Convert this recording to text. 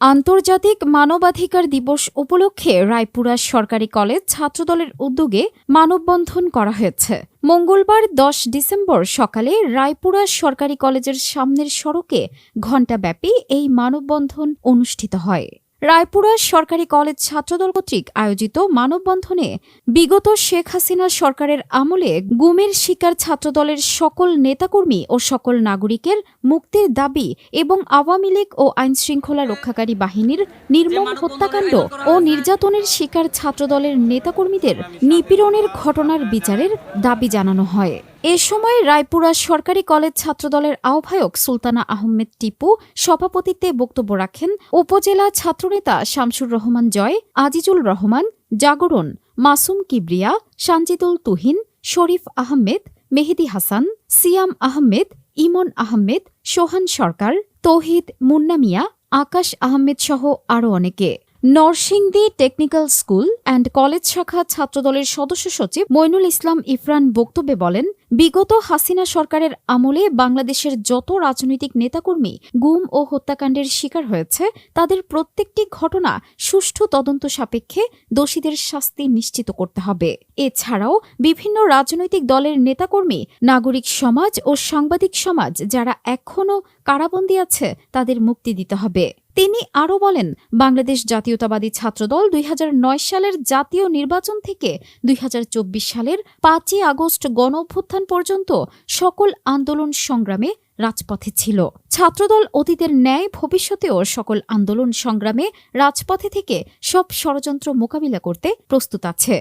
আন্তর্জাতিক মানবাধিকার দিবস উপলক্ষে রায়পুরা সরকারি কলেজ ছাত্রদলের উদ্যোগে মানববন্ধন করা হয়েছে। মঙ্গলবার দশ ডিসেম্বর সকালে রায়পুরা সরকারি কলেজের সামনের সড়কে ঘণ্টাব্যাপী এই মানববন্ধন অনুষ্ঠিত হয়। রায়পুরা সরকারি কলেজ ছাত্রদল কর্তৃক আয়োজিত মানববন্ধনে বিগত শেখ হাসিনা সরকারের আমলে গুমের শিকার ছাত্রদলের সকল নেতাকর্মী ও সকল নাগরিকের মুক্তির দাবি এবং আওয়ামী লীগ ও আইনশৃঙ্খলা রক্ষাকারী বাহিনীর নির্মম হত্যাকাণ্ড ও নির্যাতনের শিকার ছাত্রদলের নেতাকর্মীদের নিপীড়নের ঘটনার বিচারের দাবি জানানো হয়। এ সময় রায়পুরা সরকারি কলেজ ছাত্রদলের আহ্বায়ক সুলতানা আহমেদ টিপু সভাপতিত্বে বক্তব্য রাখেন উপজেলা ছাত্রনেতা শামসুর রহমান জয়, আজিজুল রহমান, জাগরণ, মাসুম কিবরিয়া, সানজিদুল তুহিন, শরীফ আহমেদ, মেহেদি হাসান, সিয়াম আহমেদ, ইমন আহমেদ, সোহান সরকার, তৌহিদ মুন্না মিয়া আকাশ আহমেদ সহ আরও অনেকে। Narsingdi technical school and college শাখা ছাত্রদলের সদস্য সচিব মইনুল ইসলাম ইফরান বক্তব্যে বলেন, বিগত হাসিনা সরকারের আমলে বাংলাদেশের যত রাজনৈতিক নেতাকর্মী গুম ও হত্যাকাণ্ডের শিকার হয়েছে, তাদের প্রত্যেকটি ঘটনা সুষ্ঠু তদন্ত সাপেক্ষে দোষীদের শাস্তি নিশ্চিত করতে হবে। এছাড়াও বিভিন্ন রাজনৈতিক দলের নেতাকর্মী, নাগরিক সমাজ ও সাংবাদিক সমাজ যারা এখনও কারাবন্দী আছে, তাদের মুক্তি দিতে হবে। তিনি আরও বলেন, বাংলাদেশ জাতীয়তাবাদী ছাত্রদল দুই হাজার নয় সালের জাতীয় নির্বাচন থেকে দুই হাজার চব্বিশ সালের পাঁচই আগস্ট গণ অভ্যুত্থান পর্যন্ত সকল আন্দোলন সংগ্রামে রাজপথে ছিল। ছাত্রদল অতীতের ন্যায় ভবিষ্যতেও সকল আন্দোলন সংগ্রামে রাজপথে থেকে সব ষড়যন্ত্র মোকাবিলা করতে প্রস্তুত আছে।